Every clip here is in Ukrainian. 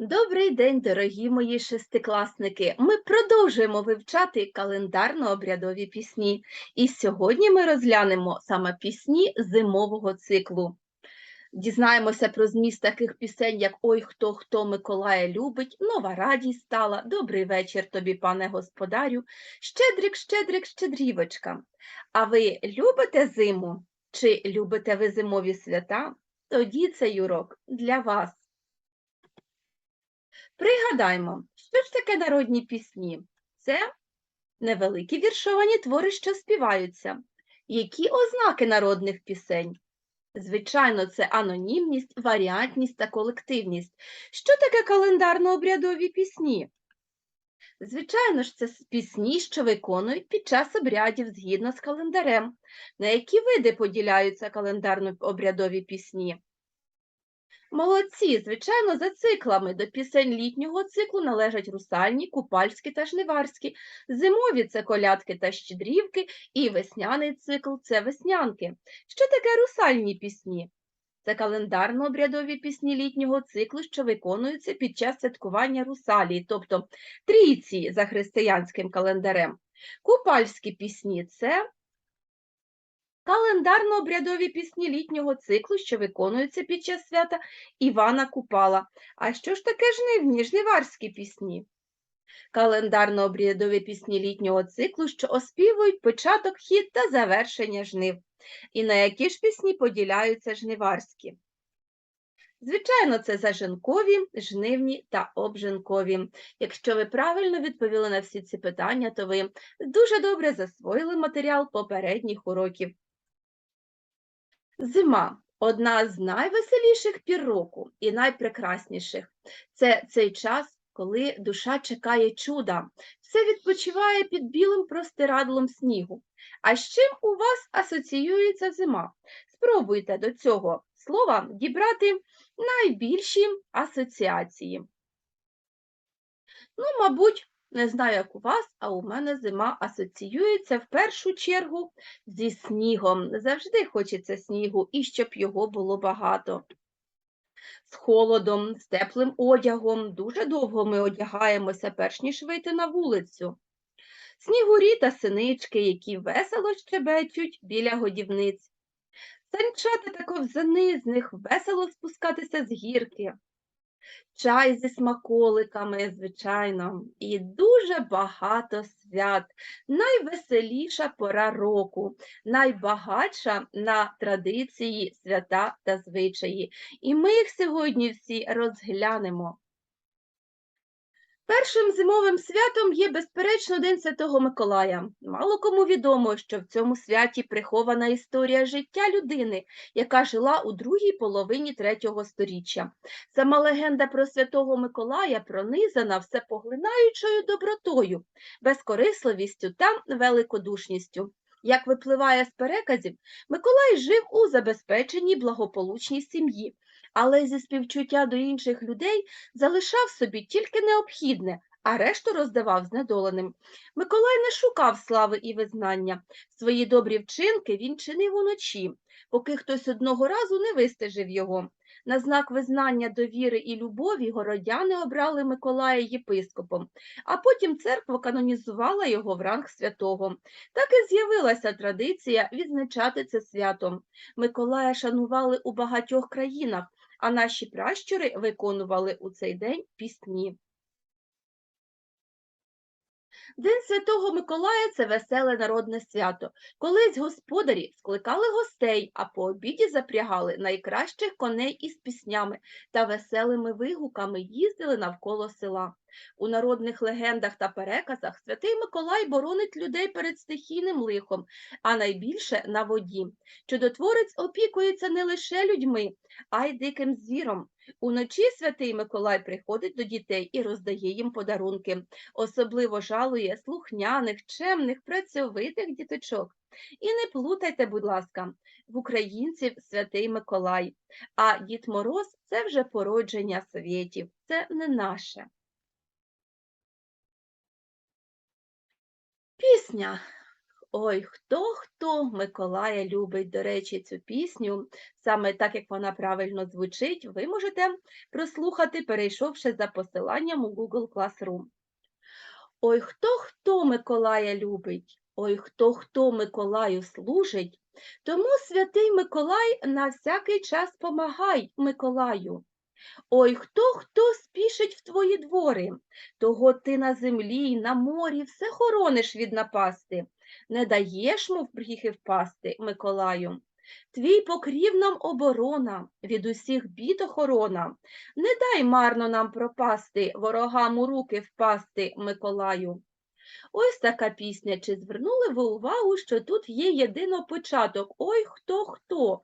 Добрий день, дорогі мої шестикласники! Ми продовжуємо вивчати календарно-обрядові пісні. І сьогодні ми розглянемо саме пісні зимового циклу. Дізнаємося про зміст таких пісень, як Ой, хто хто Миколая любить, Нова радість стала, Добрий вечір тобі, пане господарю, Щедрик, щедрик, щедрівочка. А ви любите зиму? Чи любите ви зимові свята? Тоді цей урок для вас. Пригадаймо, що ж таке народні пісні? Це невеликі віршовані твори, що співаються. Які ознаки народних пісень? Звичайно, це анонімність, варіантність та колективність. Що таке календарно-обрядові пісні? Звичайно ж, це пісні, що виконують під час обрядів згідно з календарем. На які види поділяються календарно-обрядові пісні? Молодці, звичайно, за циклами до пісень літнього циклу належать русальні, купальські та жниварські, зимові це колядки та щедрівки, і весняний цикл це веснянки. Що таке русальні пісні? Це календарно-обрядові пісні літнього циклу, що виконуються під час святкування русалії, тобто трійці за християнським календарем. Купальські пісні це календарно-обрядові пісні літнього циклу, що виконуються під час свята Івана Купала. А що ж таке жнивні, жниварські пісні? Календарно-обрядові пісні літнього циклу, що оспівують початок, хід та завершення жнив. І на які ж пісні поділяються жниварські? Звичайно, це зажинкові, жнивні та обжинкові. Якщо ви правильно відповіли на всі ці питання, то ви дуже добре засвоїли матеріал попередніх уроків. Зима одна з найвеселіших пір року і найпрекрасніших. Це цей час, коли душа чекає чуда, все відпочиває під білим простирадлом снігу. А з чим у вас асоціюється зима? Спробуйте до цього слова дібрати найбільші асоціації. Ну, мабуть, не знаю, як у вас, а у мене зима асоціюється в першу чергу зі снігом. Завжди хочеться снігу, і щоб його було багато. З холодом, з теплим одягом. Дуже довго ми одягаємося, перш ніж вийти на вулицю. Снігурі та синички, які весело щебечуть біля годівниць. Санчата та ковзани з них весело спускатися з гірки. Чай зі смаколиками, звичайно, і дуже багато свят. Найвеселіша пора року, найбагатша на традиції, свята та звичаї. І ми їх сьогодні всі розглянемо. Першим зимовим святом є, безперечно, День Святого Миколая. Мало кому відомо, що в цьому святі прихована історія життя людини, яка жила у другій половині третього сторіччя. Сама легенда про Святого Миколая пронизана всепоглинаючою добротою, безкорисливістю та великодушністю. Як випливає з переказів, Миколай жив у забезпеченій благополучній сім'ї, але зі співчуття до інших людей залишав собі тільки необхідне, а решту роздавав знедоленим. Миколай не шукав слави і визнання. Свої добрі вчинки він чинив уночі, поки хтось одного разу не вистежив його. На знак визнання довіри і любові городяни обрали Миколая єпископом, а потім церква канонізувала його в ранг святого. Так і з'явилася традиція відзначати це святом. Миколая шанували у багатьох країнах, а наші пращури виконували у цей день пісні. День Святого Миколая це веселе народне свято. Колись господарі скликали гостей, а по обіді запрягали найкращих коней із піснями та веселими вигуками їздили навколо села. У народних легендах та переказах святий Миколай боронить людей перед стихійним лихом, а найбільше на воді. Чудотворець опікується не лише людьми, а й диким звіром. Уночі святий Миколай приходить до дітей і роздає їм подарунки. Особливо жалує слухняних, чемних, працьовитих діточок. І не плутайте, будь ласка, в українців святий Миколай, а Дід Мороз це вже породження совєтів, це не наше. Пісня. Ой, хто хто Миколая любить. До речі, цю пісню, саме так як вона правильно звучить, ви можете прослухати, перейшовши за посиланням у Google Classroom. Ой, хто хто Миколая любить, ой, хто хто Миколаю служить, тому святий Миколай на всякий час помагай Миколаю. Ой, хто хто спішить в твої двори, того ти на землі, на морі все хорониш від напасти, не даєш му в гріхи впасти, Миколаю. Твій покрів нам оборона, від усіх бід охорона. Не дай марно нам пропасти, ворогам у руки впасти, Миколаю. Ось така пісня. Чи звернули ви увагу, що тут є єдино початок? Ой, хто хто.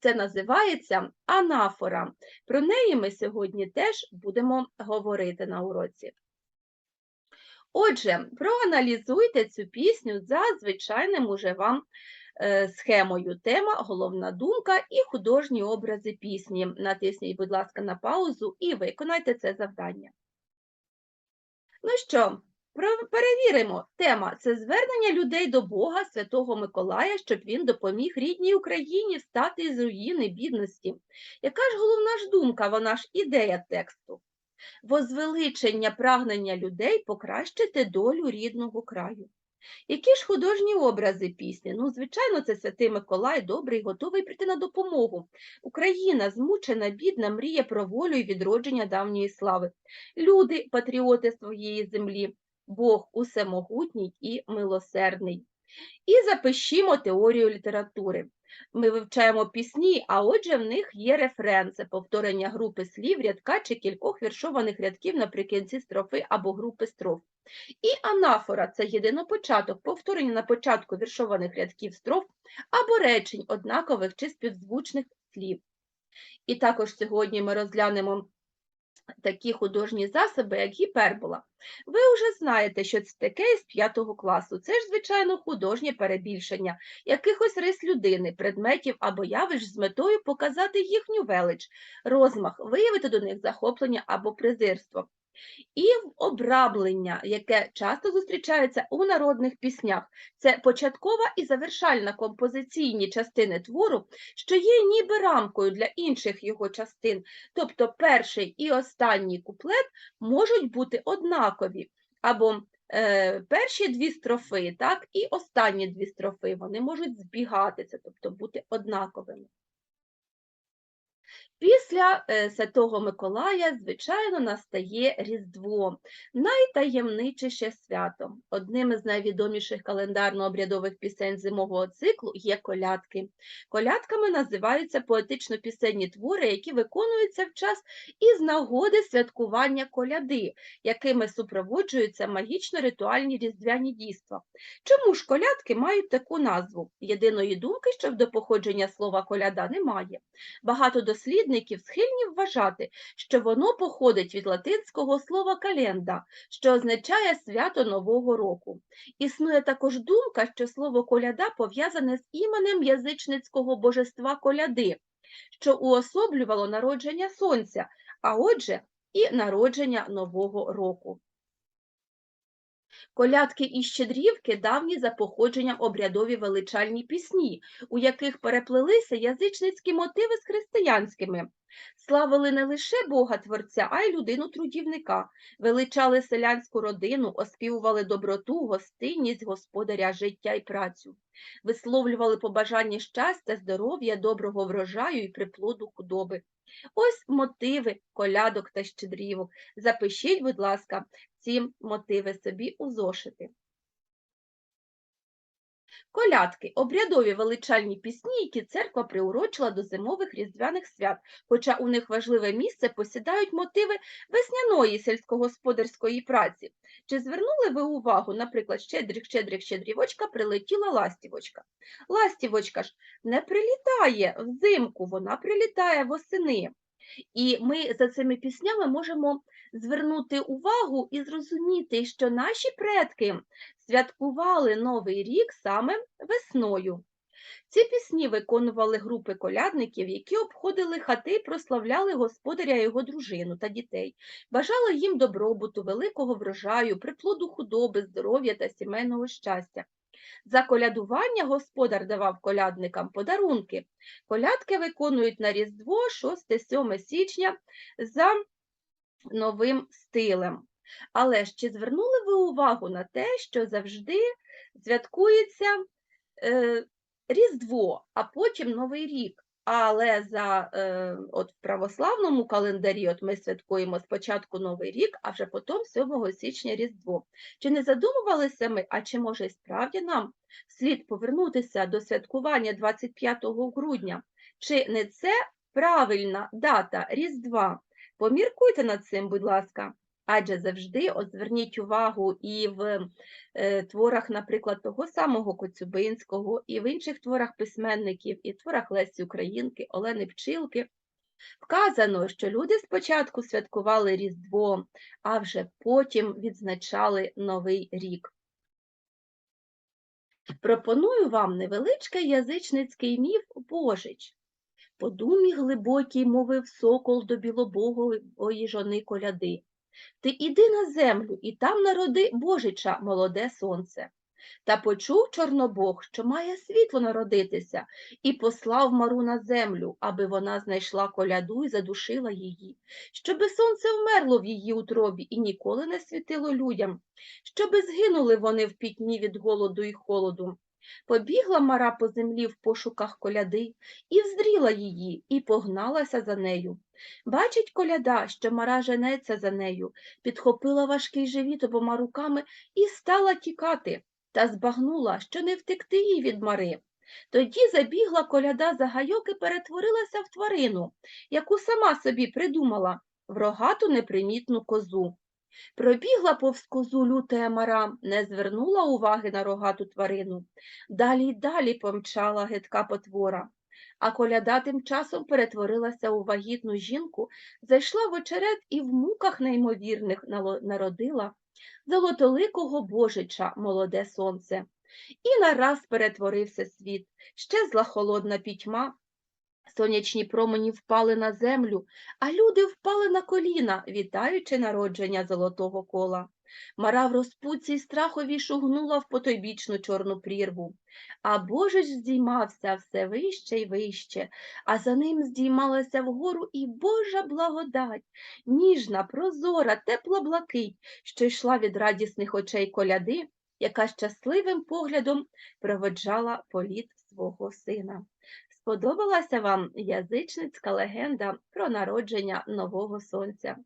Це називається анафора. Про неї ми сьогодні теж будемо говорити на уроці. Отже, проаналізуйте цю пісню за звичайним уже вам е, схемою. Тема, головна думка і художні образи пісні. Натисніть, будь ласка, на паузу і виконайте це завдання. Ну що, перевіримо. Тема це звернення людей до Бога Святого Миколая, щоб він допоміг рідній Україні встати із руїни бідності. Яка ж головна ж думка, вона ж ідея тексту? Возвеличення прагнення людей покращити долю рідного краю. Які ж художні образи пісні? Ну, звичайно, це святий Миколай, добрий, готовий прийти на допомогу. Україна, змучена, бідна, мріє про волю і відродження давньої слави. Люди, патріоти своєї землі, Бог усемогутній і милосердний. І запишімо теорію літератури. Ми вивчаємо пісні, а отже, в них є рефрен, це повторення групи слів, рядка чи кількох віршованих рядків наприкінці строфи або групи строф. І анафора це єдинопочаток, повторення на початку віршованих рядків строф або речень однакових чи співзвучних слів. І також сьогодні ми розглянемо такі художні засоби, як гіпербола. Ви вже знаєте, що це таке з 5 класу. Це ж, звичайно, художнє перебільшення якихось рис людини, предметів або явищ з метою показати їхню велич, розмах, виявити до них захоплення або презирство. І обраблення, яке часто зустрічається у народних піснях, це початкова і завершальна композиційні частини твору, що є ніби рамкою для інших його частин, тобто перший і останній куплет можуть бути однакові, або е, перші дві строфи, так, і останні дві строфи, вони можуть збігатися, тобто бути однаковими. Після е, Святого Миколая, звичайно, настає Різдво, найтаємничіше свято. Одним із найвідоміших календарно-обрядових пісень зимового циклу є колядки. Колядками називаються поетично-пісенні твори, які виконуються в час із нагоди святкування коляди, якими супроводжуються магічно-ритуальні різдвяні дійства. Чому ж колядки мають таку назву? Єдиної думки щодо походження слова коляда немає. Багато дослідників схильні вважати, що воно походить від латинського слова календа, що означає свято Нового року. Існує також думка, що слово коляда пов'язане з іменем язичницького божества коляди, що уособлювало народження сонця, а отже, і народження Нового року. Колядки і щедрівки давні за походженням обрядові величальні пісні, у яких переплелися язичницькі мотиви з християнськими. Славили не лише Бога Творця, а й людину трудівника, величали селянську родину, оспівували доброту, гостинність господаря, життя й працю, висловлювали побажання щастя, здоров'я, доброго врожаю і приплоду худоби. Ось мотиви колядок та щедрівок. Запишіть, будь ласка, ці мотиви собі у зошити. Колядки – обрядові величальні пісні, які церква приурочила до зимових різдвяних свят, хоча у них важливе місце посідають мотиви весняної сільськогосподарської праці. Чи звернули ви увагу, наприклад, щедрик, щедрик, щедрівочка, прилетіла ластівочка. Ластівочка ж не прилітає взимку, вона прилітає восени. І ми за цими піснями можемо звернути увагу і зрозуміти, що наші предки святкували Новий рік саме весною. Ці пісні виконували групи колядників, які обходили хати прославляли господаря його дружину та дітей, бажали їм добробуту, великого врожаю, приплоду худоби, здоров'я та сімейного щастя. За колядування господар давав колядникам подарунки. Колядки виконують на Різдво 6-7 січня за новим стилем. Але ж чи звернули ви увагу на те, що завжди святкується е, Різдво, а потім Новий рік? Але за е, от в православному календарі от ми святкуємо спочатку Новий рік, а вже потім 7 січня Різдво. Чи не задумувалися ми, а чи може й справді нам слід повернутися до святкування 25 грудня? Чи не це правильна дата Різдва? Поміркуйте над цим, будь ласка. Адже завжди, от зверніть увагу і в е, творах, наприклад, того самого Коцюбинського, і в інших творах письменників, і творах Лесі Українки, Олени Пчілки, вказано, що люди спочатку святкували Різдво, а вже потім відзначали Новий рік. Пропоную вам невеличкий язичницький міф Божич. По думі глибокій мовив сокол до білобогової жони коляди. Ти іди на землю, і там народи Божича, молоде сонце. Та почув Чорнобог, що має світло народитися, і послав Мару на землю, аби вона знайшла коляду і задушила її, щоби сонце вмерло в її утробі і ніколи не світило людям, щоби згинули вони в пітьмі від голоду і холоду. Побігла Мара по землі в пошуках коляди, і вздріла її, і погналася за нею. Бачить коляда, що Мара женеться за нею, підхопила важкий живіт обома руками і стала тікати, та збагнула, що не втекти їй від Мари. Тоді забігла коляда за гайок і перетворилася в тварину, яку сама собі придумала, в рогату непримітну козу. Пробігла повз козу лютая мара, не звернула уваги на рогату тварину. Далі й далі помчала гидка потвора. А коляда тим часом перетворилася у вагітну жінку, зайшла в очерет і в муках неймовірних народила золотоликого божича, молоде сонце. І нараз перетворився світ, щезла холодна пітьма, сонячні промені впали на землю, а люди впали на коліна, вітаючи народження золотого кола. Мара в розпуці й страхові шугнула в потойбічну чорну прірву. А Божич здіймався все вище й вище, а за ним здіймалася вгору і Божа благодать, ніжна, прозора, тепла блакить, що йшла від радісних очей коляди, яка щасливим поглядом проведжала політ свого сина. Сподобалася вам язичницька легенда про народження нового сонця?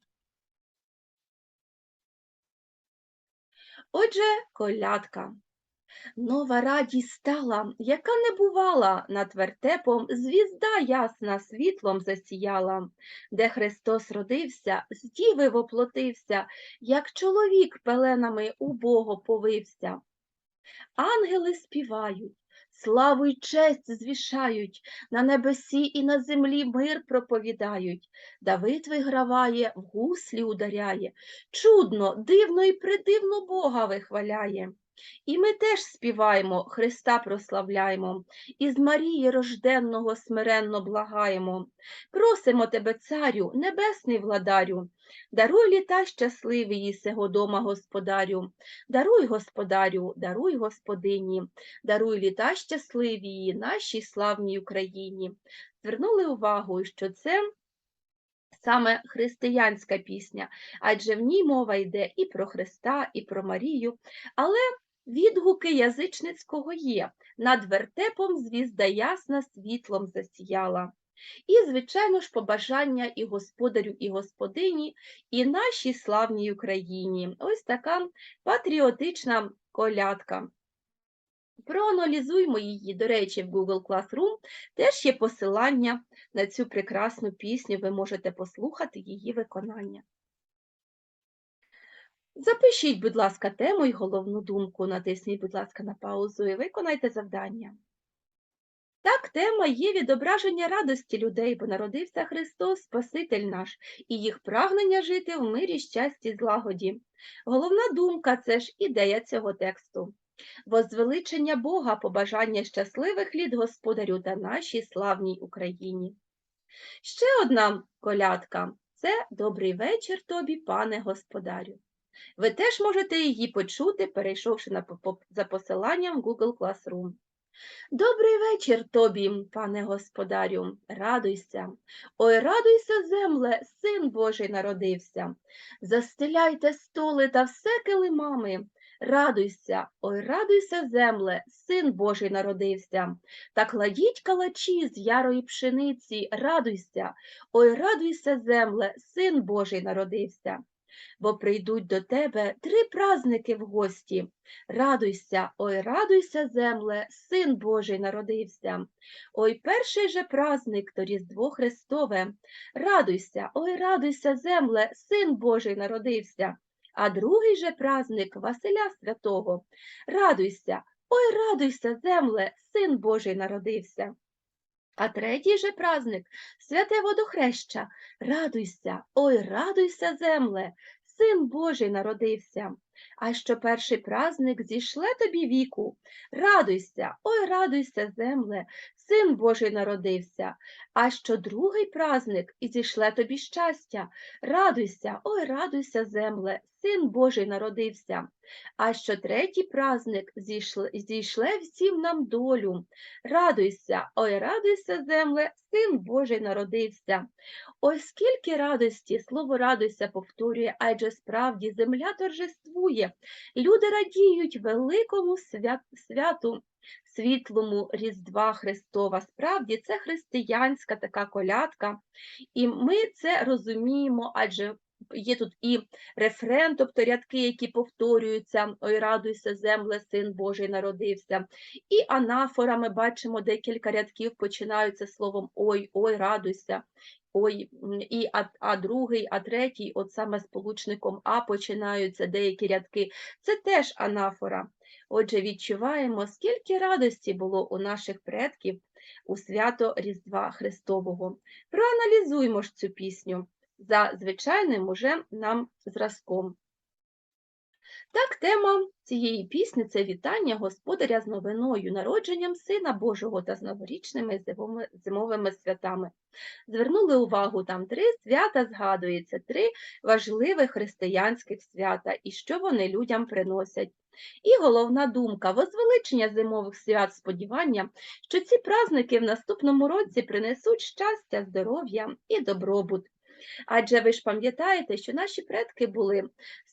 Отже, колядка. Нова радість стала, яка не бувала над вертепом, звізда ясна світлом засіяла, де Христос родився, з діви воплотився, як чоловік пеленами убого повився. Ангели співають, славу й честь звішають, на небесі і на землі мир проповідають. Давид виграває, в гуслі ударяє, чудно, дивно і придивно Бога вихваляє. І ми теж співаємо, Христа прославляємо, і з Марії рожденного смиренно благаємо. Просимо тебе, царю, небесний владарю, даруй літа щасливі їй сего дома господарю, даруй господарю, даруй господині, даруй літа щасливі її нашій славній Україні. Звернули увагу, що це саме християнська пісня, адже в ній мова йде і про Христа, і про Марію, але відгуки язичницького є. Над вертепом звізда ясна світлом засіяла. І, звичайно ж, побажання і господарю, і господині, і нашій славній Україні. Ось така патріотична колядка. Проаналізуймо її, до речі, в Google Classroom теж є посилання на цю прекрасну пісню, ви можете послухати її виконання. Запишіть, будь ласка, тему і головну думку, натисніть, будь ласка, на паузу і виконайте завдання. Так, тема є відображення радості людей, бо народився Христос, Спаситель наш, і їх прагнення жити в мирі, щасті, злагоді. Головна думка це ж ідея цього тексту. Возвеличення Бога, побажання щасливих літ Господарю та нашій славній Україні. Ще одна колядка це Добрий вечір тобі, пане господарю. Ви теж можете її почути, перейшовши на за посиланням Google Classroom. Добрий вечір тобі, пане господарю, радуйся. Ой, радуйся, земле, син Божий народився. Застеляйте столи та все килимами. Радуйся, ой, радуйся, земле, син Божий народився. Та кладіть калачі з ярої пшениці, радуйся, ой, радуйся, земле, син Божий народився. Бо прийдуть до тебе три праздники в гості. Радуйся, ой, радуйся, земле, син Божий народився. Ой, перший же праздник то Різдво Христове. Радуйся, ой, радуйся, земле, син Божий народився. А другий же праздник Василя Святого. Радуйся, ой, радуйся, земле, син Божий народився. А третій же праздник святе водохреща. Радуйся, ой, радуйся, земле, син Божий народився. А що перший праздник зійшле тобі віку, радуйся, ой, радуйся, земле, син Божий народився. А що другий праздник зійшле тобі щастя, радуйся, ой, радуйся, земле, син Божий народився. А що третій праздник зійшле, зійшле всім нам долю, Радуйся, ой, радуйся, земле, син Божий народився. Ой, скільки радості, слово радуйся повторює, адже справді земля торжествує. Люди радіють великому свят, святу, світлому Різдва Христова. Справді це християнська така колядка, і ми це розуміємо, адже є тут і рефрен, тобто рядки, які повторюються, ой, радуйся, земле, син Божий народився. І анафора ми бачимо декілька рядків починаються словом ой, ой, радуйся. Ой, і а, а другий, а третій, от саме сполучником А починаються деякі рядки. Це теж анафора. Отже, відчуваємо, скільки радості було у наших предків у свято Різдва Христового. Проаналізуємо ж цю пісню за звичайним уже нам зразком. Так, тема цієї пісні це вітання господаря з новиною, народженням Сина Божого та з новорічними зимовими, святами. Звернули увагу, там три свята згадується, три важливих християнських свята і що вони людям приносять. І головна думка возвеличення зимових свят, сподівання, що ці праздники в наступному році принесуть щастя, здоров'я і добробут. Адже ви ж пам'ятаєте, що наші предки були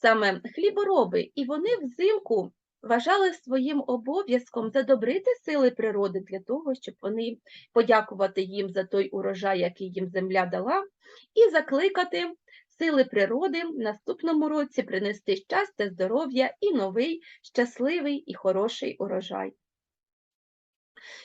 саме хлібороби, і вони взимку вважали своїм обов'язком задобрити сили природи для того, щоб вони подякувати їм за той урожай, який їм земля дала, і закликати сили природи в наступному році принести щастя, здоров'я і новий щасливий і хороший урожай.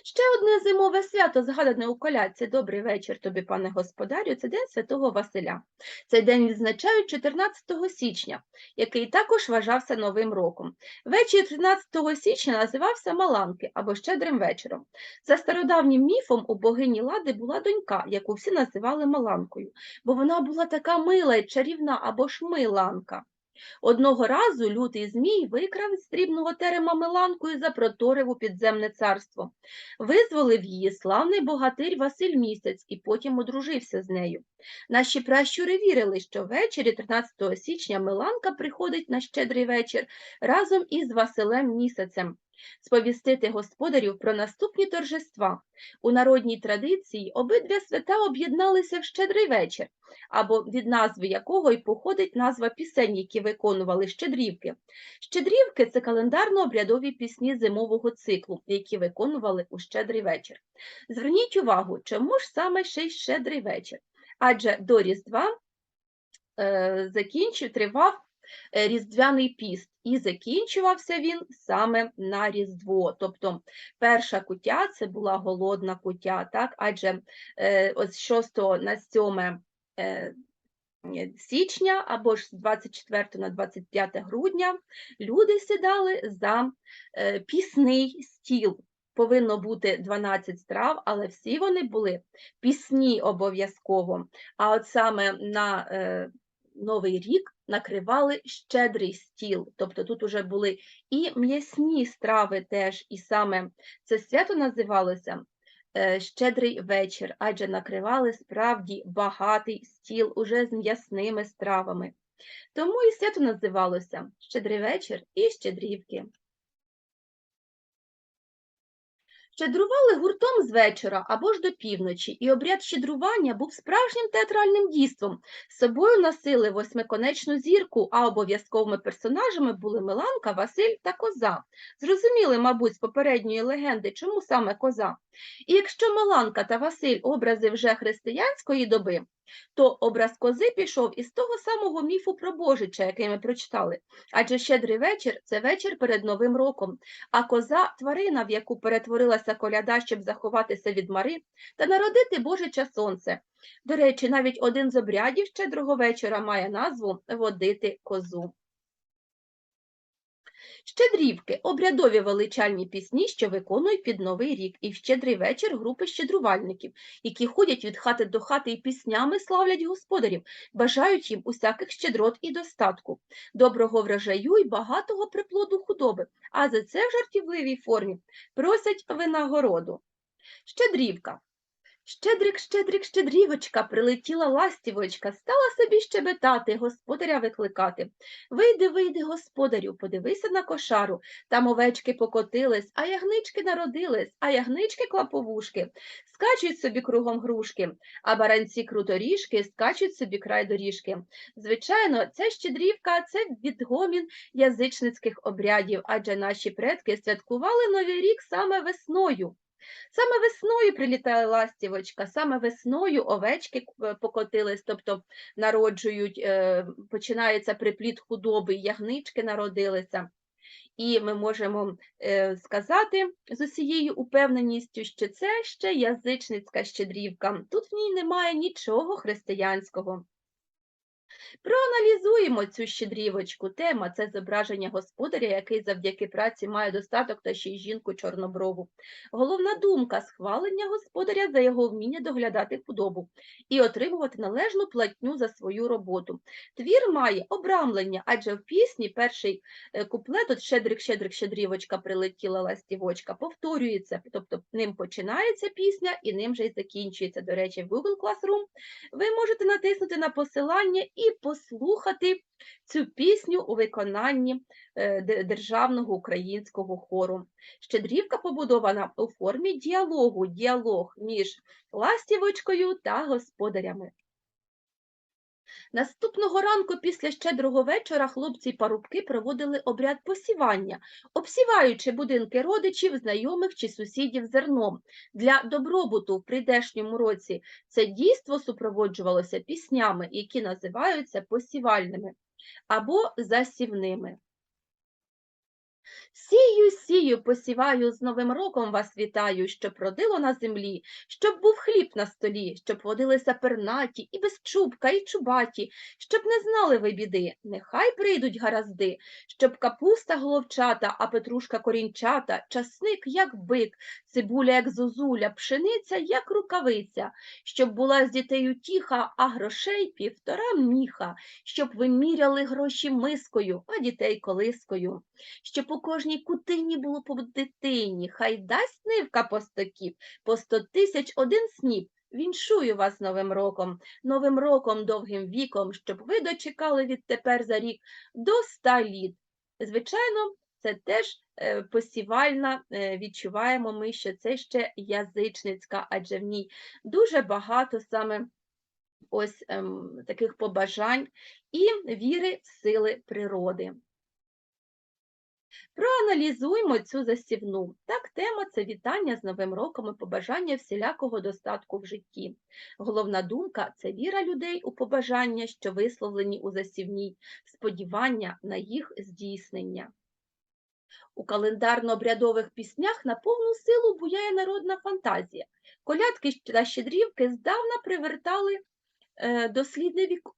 Ще одне зимове свято, згадане у колядці «Добрий вечір тобі, пане господарю», це День Святого Василя. Цей день відзначають 14 січня, який також вважався Новим роком. Вечір 13 січня називався Маланки або Щедрим вечором. За стародавнім міфом у богині Лади була донька, яку всі називали Маланкою, бо вона була така мила й чарівна або ж миланка. Одного разу лютий змій викрав з срібного терема Миланку і запроторив у підземне царство. Визволив її славний богатир Василь Місяць і потім одружився з нею. Наші пращури вірили, що ввечері 13 січня Миланка приходить на щедрий вечір разом із Василем Місяцем. Сповістити господарів про наступні торжества. У народній традиції обидві свята об'єдналися в щедрий вечір, або від назви якого й походить назва пісень, які виконували щедрівки. Щедрівки це календарно-обрядові пісні зимового циклу, які виконували у щедрий вечір. Зверніть увагу, чому ж саме ще й щедрий вечір? Адже до Різдва е, закінчив, тривав Різдвяний піст, і закінчувався він саме на Різдво. Тобто перша куття це була голодна куття, так? адже е, з 6 на 7 е, е, січня або ж з 24 на 25 грудня люди сідали за е, пісний стіл. Повинно бути 12 страв, але всі вони були пісні обов'язково. А от саме на е, Новий рік накривали щедрий стіл. Тобто тут уже були і м'ясні страви теж, і саме це свято називалося е, Щедрий вечір, адже накривали справді багатий стіл уже з м'ясними стравами. Тому і свято називалося Щедрий вечір і щедрівки. Щедрували гуртом з вечора або ж до півночі, і обряд щедрування був справжнім театральним дійством. З собою носили восьмиконечну зірку, а обов'язковими персонажами були Миланка, Василь та Коза. Зрозуміли, мабуть, з попередньої легенди, чому саме коза. І якщо Миланка та Василь образи вже християнської доби, то образ кози пішов із того самого міфу про Божича, який ми прочитали. Адже щедрий вечір це вечір перед Новим роком, а коза тварина, в яку перетворилася коляда, щоб заховатися від мари та народити Божича сонце. До речі, навіть один з обрядів щедрого вечора має назву водити козу. Щедрівки обрядові величальні пісні, що виконують під Новий рік, і в щедрий вечір групи щедрувальників, які ходять від хати до хати і піснями славлять господарів, бажають їм усяких щедрот і достатку, доброго врожаю і багатого приплоду худоби, а за це в жартівливій формі просять винагороду. Щедрівка. Щедрик, щедрик, щедрівочка, прилетіла ластівочка, стала собі щебетати, господаря викликати. Вийди, вийди, господарю, подивися на кошару. Там овечки покотились, а ягнички народились, а ягнички клаповушки, скачуть собі кругом грушки, а баранці круторіжки скачуть собі край доріжки. Звичайно, ця щедрівка це відгомін язичницьких обрядів, адже наші предки святкували Новий рік саме весною. Саме весною прилітає ластівочка, саме весною овечки е, покотились, тобто народжують, е, починається припліт худоби, ягнички народилися. І ми можемо е, сказати з усією упевненістю, що це ще язичницька щедрівка. Тут в ній немає нічого християнського. Проаналізуємо цю щедрівочку. Тема це зображення господаря, який завдяки праці має достаток та ще й жінку чорноброву. Головна думка схвалення господаря за його вміння доглядати худобу і отримувати належну платню за свою роботу. Твір має обрамлення, адже в пісні перший е, куплет от щедрик, щедрик, щедрівочка прилетіла ластівочка, повторюється, тобто ним починається пісня і ним же й закінчується. До речі, в Google Classroom ви можете натиснути на посилання і послухати цю пісню у виконанні е, державного українського хору. Щедрівка побудована у формі діалогу, діалог між ластівочкою та господарями. Наступного ранку після щедрого вечора хлопці й парубки проводили обряд посівання, обсіваючи будинки родичів, знайомих чи сусідів зерном. Для добробуту в прийдешньому році це дійство супроводжувалося піснями, які називаються посівальними або засівними. Сію, сію, посіваю, з Новим роком вас вітаю, щоб родило на землі, щоб був хліб на столі, щоб водилися пернаті і без чубка, і чубаті, щоб не знали ви біди, нехай прийдуть гаразди, щоб капуста головчата, а петрушка корінчата, часник, як бик, цибуля, як зозуля, пшениця, як рукавиця, щоб була з дітей утіха, а грошей півтора міха, щоб ви міряли гроші мискою, а дітей колискою, щоб у кожній кутині було по дитині, хай дасть нивка по стоків, по сто тисяч один сніп. Віншую вас Новим роком, Новим роком довгим віком, щоб ви дочекали відтепер за рік до ста літ. Звичайно, це теж е, посівальна, е, відчуваємо ми, що це ще язичницька, адже в ній дуже багато саме ось ем, таких побажань і віри в сили природи. Проаналізуємо цю засівну. Так, тема це вітання з Новим роком і побажання всілякого достатку в житті. Головна думка це віра людей у побажання, що висловлені у засівній, сподівання на їх здійснення. У календарно-обрядових піснях на повну силу буяє народна фантазія. Колядки та щедрівки здавна привертали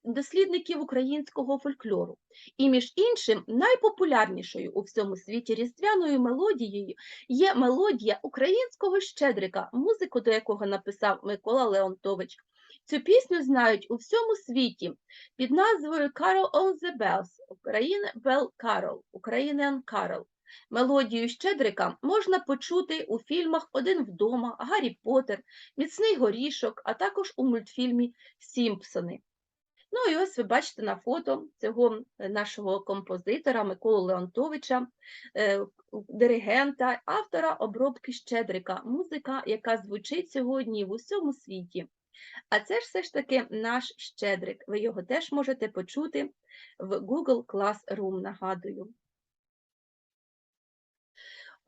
дослідників українського фольклору. І, між іншим, найпопулярнішою у всьому світі різдвяною мелодією є мелодія українського щедрика, музику до якого написав Микола Леонтович. Цю пісню знають у всьому світі під назвою Carol on the Bells, Carol, Ukrainian Carol. Мелодію Щедрика можна почути у фільмах Один вдома, Гаррі Поттер, Міцний горішок, а також у мультфільмі Сімпсони. Ну і ось ви бачите на фото цього е, нашого композитора Миколу Леонтовича, е, диригента, автора обробки Щедрика, музика, яка звучить сьогодні в усьому світі. А це ж все ж таки наш Щедрик. Ви його теж можете почути в Google Classroom, нагадую.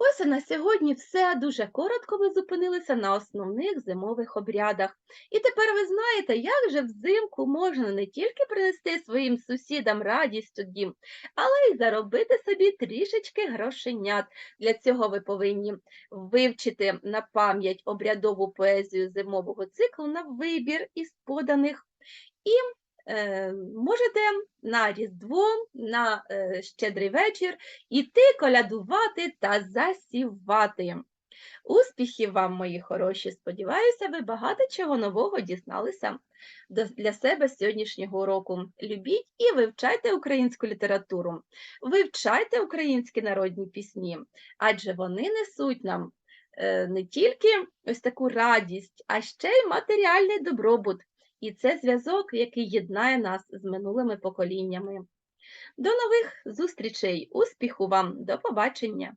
Ось і на сьогодні все. Дуже коротко ви зупинилися на основних зимових обрядах. І тепер ви знаєте, як же взимку можна не тільки принести своїм сусідам радість у дім, але й заробити собі трішечки грошенят. Для цього ви повинні вивчити на пам'ять обрядову поезію зимового циклу на вибір із поданих. І можете на Різдво, на е, щедрий вечір іти колядувати та засівати. Успіхів вам, мої хороші! Сподіваюся, ви багато чого нового дізналися для себе з сьогоднішнього уроку. Любіть і вивчайте українську літературу, вивчайте українські народні пісні, адже вони несуть нам е, не тільки ось таку радість, а ще й матеріальний добробут. І це зв'язок, який єднає нас з минулими поколіннями. До нових зустрічей, успіху вам, до побачення!